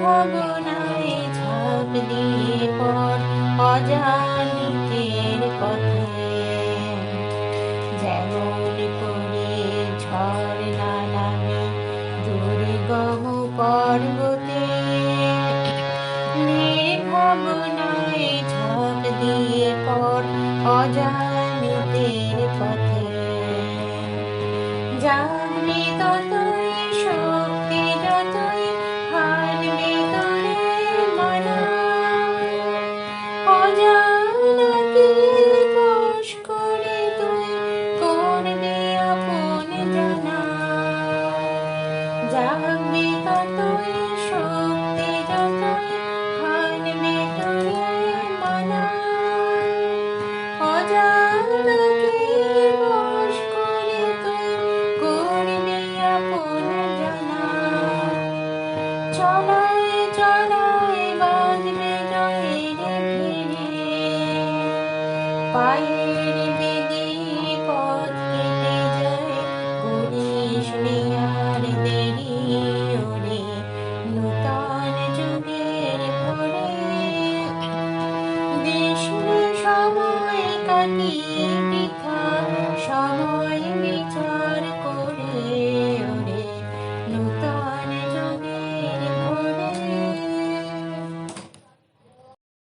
ভাবনায় ঝাঁপ দিয়ে পর অজানিতের পথে। যেমন করে ঝড় না নামে দুর্গম পর্বতে দিয়ে পর অজানিতের পথে। জানি তত Hello. नीतिका